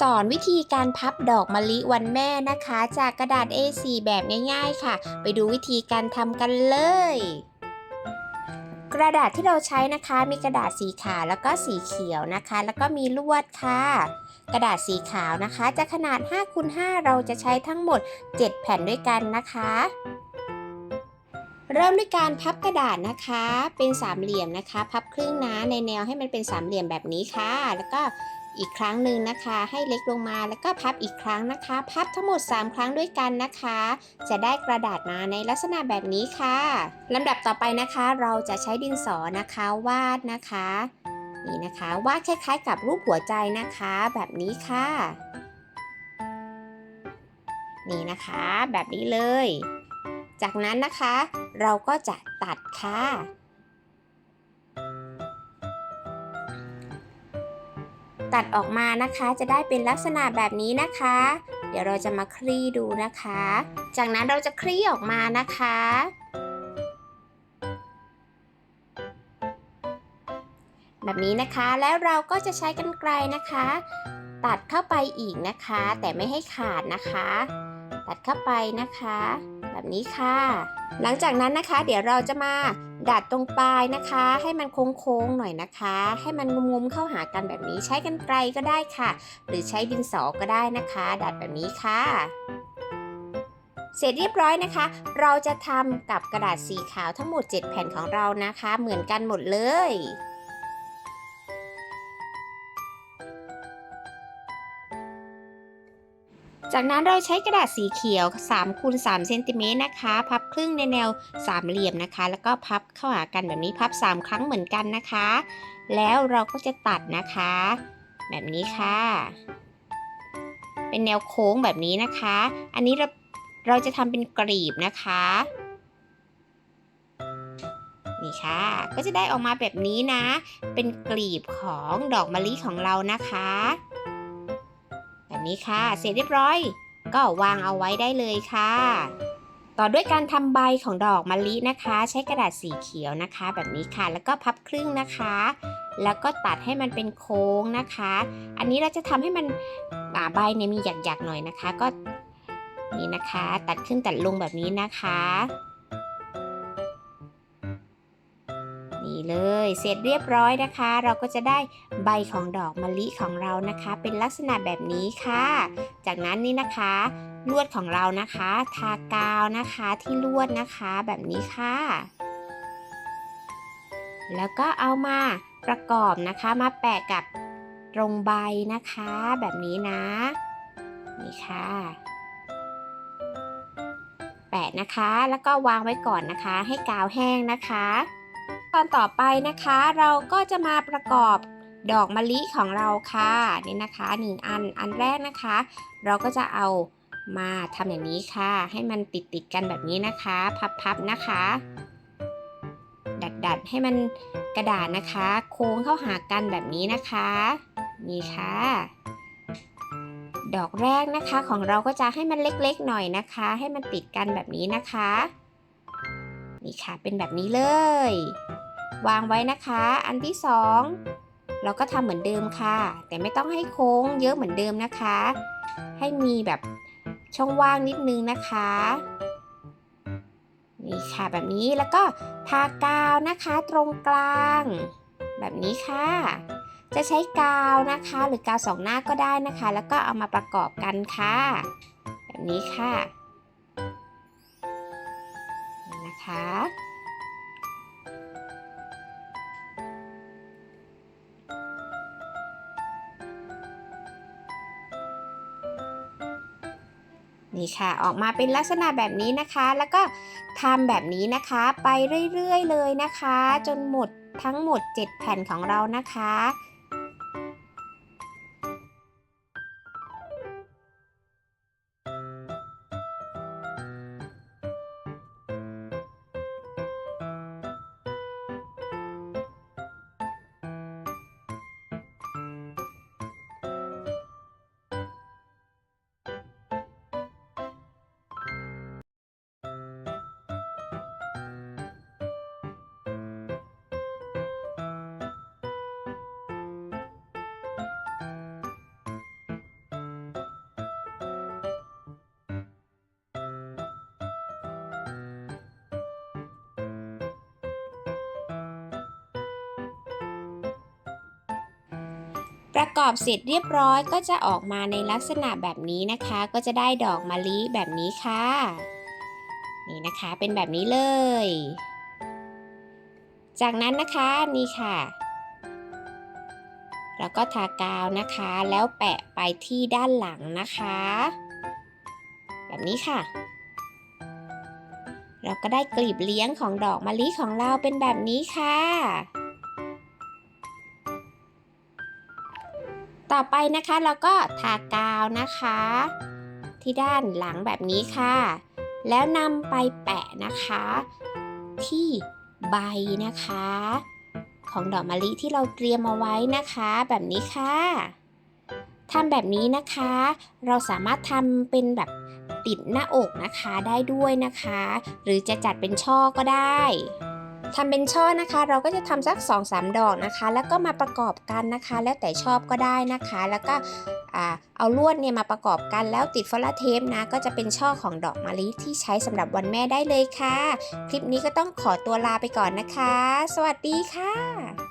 สอนวิธีการพับดอกมะลิวันแม่นะคะ จากกระดาษ A4 แบบง่ายๆค่ะ ไปดูวิธีการทำกันเลย กระดาษที่เราใช้นะคะ มีกระดาษสีขาวแล้วก็สีเขียวนะคะ แล้วก็มีลวดค่ะ กระดาษสีขาวนะคะ จะขนาด5คูณ5เราจะใช้ทั้งหมด 7 แผ่นด้วยกันนะคะ เริ่มด้วยการพับกระดาษนะคะ เป็นสามเหลี่ยมนะคะ พับครึ่งนะในแนวให้มันเป็นสามเหลี่ยมแบบนี้ค่ะ แล้วก็ อีกครั้งหนึ่งนะคะ ให้เล็กลงมาแล้วก็พับอีกครั้งนะคะ พับทั้งหมด 3 ครั้งด้วยกันนะคะ จะได้กระดาษมาในลักษณะแบบนี้ค่ะลำดับต่อไปนะคะ เราจะใช้ดินสอนะคะวาดนะคะ นี่นะคะวาดคล้ายๆ กับรูปหัวใจนะคะ แบบนี้ค่ะ นี่นะคะ แบบนี้เลย จากนั้นนะคะ เราก็จะตัดค่ะ ตัดออกมานะคะจะได้เป็นลักษณะแบบนี้นะคะ เดี๋ยวเราจะมาคลี่ดูนะคะ จากนั้นเราจะคลี่ออกมานะคะ แบบนี้นะคะแล้วเราก็จะใช้กรรไกรนะคะ ตัดเข้าไปอีกนะคะ แต่ไม่ให้ขาดนะคะ ตัดเข้าไปนะคะ แบบนี้ค่ะ หลังจากนั้นนะคะ เดี๋ยวเราจะมา ดัดตรงปลายนะคะ ให้มันโค้งๆหน่อยนะคะ ให้มันงุมๆเข้าหากันแบบนี้ใช้กันไกลก็ได้ค่ะ หรือใช้ดินสอก็ได้นะคะ ดัดแบบนี้ค่ะเสร็จเรียบร้อยนะคะ เราจะทำกับกระดาษสีขาวทั้งหมด 7 แผ่นของเรานะคะ เหมือนกันหมดเลย จากนั้นเราใช้กระดาษสีเขียว3คูณ3เซนติเมตรนะคะ พับครึ่งในแนวสามเหลี่ยมนะคะ แล้วก็พับเข้าหากันแบบนี้พับ 3 ครั้งเหมือนกันนะคะ แล้วเราก็จะตัดนะคะ แบบนี้ค่ะ เป็นแนวโค้งแบบนี้นะคะ อันนี้เราเราจะทำเป็นกรีบนะคะนี่ค่ะ ก็จะได้ออกมาแบบนี้นะ เป็นกลีบของดอกมะลิของเรานะคะ แบบนี้ค่ะ เสร็จเรียบร้อย ก็วางเอาไว้ได้เลยค่ะ ต่อด้วยการทำใบของดอกมะลินะคะ ใช้กระดาษสีเขียวนะคะ แบบนี้ค่ะ แล้วก็พับครึ่งนะคะ แล้วก็ตัดให้มันเป็นโค้งนะคะ อันนี้เราจะทำให้มันอ่าใบเนี่ยมีหยักๆหน่อยนะคะ ก็นี่นะคะ ตัดขึ้นตัดลงแบบนี้นะคะ เลย เสร็จเรียบร้อยนะคะ เราก็จะได้ใบของดอกมะลิของเรานะคะ เป็นลักษณะแบบนี้ค่ะ จากนั้นนี่นะคะ ลวดของเรานะคะ ทากาวนะคะที่ลวดนะคะแบบนี้ค่ะ แล้วก็เอามาประกอบนะคะมาแปะกับตรงใบนะคะแบบนี้นะ นี่ค่ะ แปะนะคะแล้วก็วางไว้ก่อนนะคะ ให้กาวแห้งนะคะ ตอนต่อไปนะคะเราก็จะมาประกอบดอกมะลิของเราค่ะนี่นะคะหนึ่งอันอันแรกนะคะ เราก็จะเอามาทำอย่างนี้ค่ะ ให้มันติดติดกันแบบนี้นะคะ พับๆนะคะ ดัดๆให้มันกระดาษนะคะ โค้งเข้าหากันแบบนี้นะคะนี่ค่ะ ดอกแรกนะคะของเราก็จะให้มันเล็กๆหน่อยนะคะ ให้มันติดกันแบบนี้นะคะ นี่ค่ะ เป็นแบบนี้เลย วางไว้นะคะ อันที่สองเราก็ทำเหมือนเดิมค่ะ แต่ไม่ต้องให้โค้งเยอะเหมือนเดิมนะคะ ให้มีแบบช่องว่างนิดนึงนะคะนี่ค่ะแบบนี้แล้วก็ทากาวนะคะตรงกลาง แบบนี้ค่ะ จะใช้กาวนะคะ หรือกาวสองหน้าก็ได้นะคะ แล้วก็เอามาประกอบกันค่ะ แบบนี้ค่ะ นี่นะคะ นี่ค่ะออกมาเป็นลักษณะแบบนี้นะคะ แล้วก็ทำแบบนี้นะคะไปเรื่อยๆเลยนะคะ จนหมดทั้งหมด 7 แผ่นของเรานะคะ ประกอบเสร็จเรียบร้อยก็จะออกมาในลักษณะแบบนี้นะคะ ก็จะได้ดอกมะลิแบบนี้ค่ะ นี่นะคะเป็นแบบนี้เลย จากนั้นนะคะนี่ค่ะ แล้วก็ทากาวนะคะแล้วแปะไปที่ด้านหลังนะคะ แบบนี้ค่ะ เราก็ได้กลีบเลี้ยงของดอกมะลิของเราเป็นแบบนี้ค่ะ ต่อไปนะคะเราก็ทากาวนะคะ ที่ด้านหลังแบบนี้ค่ะ แล้วนำไปแปะนะคะ ที่ใบนะคะ ของดอกมะลิที่เราเตรียมเอาไว้นะคะ แบบนี้ค่ะทำแบบนี้นะคะ เราสามารถทำเป็นแบบติดหน้าอกนะคะได้ด้วยนะคะ หรือจะจัดเป็นช่อก็ได้ ทำเป็นช่อนะคะ เราก็จะทำสัก 2-3 ดอกนะคะ แล้วก็มาประกอบกันนะคะ แล้วแต่ชอบก็ได้นะคะ แล้วก็เอาลวดเนี่ยมาประกอบกันแล้วติดฟลลาเทปนะ ก็จะเป็นช่อของดอกมะลิที่ใช้สำหรับวันแม่ได้เลยค่ะ คลิปนี้ก็ต้องขอตัวลาไปก่อนนะคะ สวัสดีค่ะ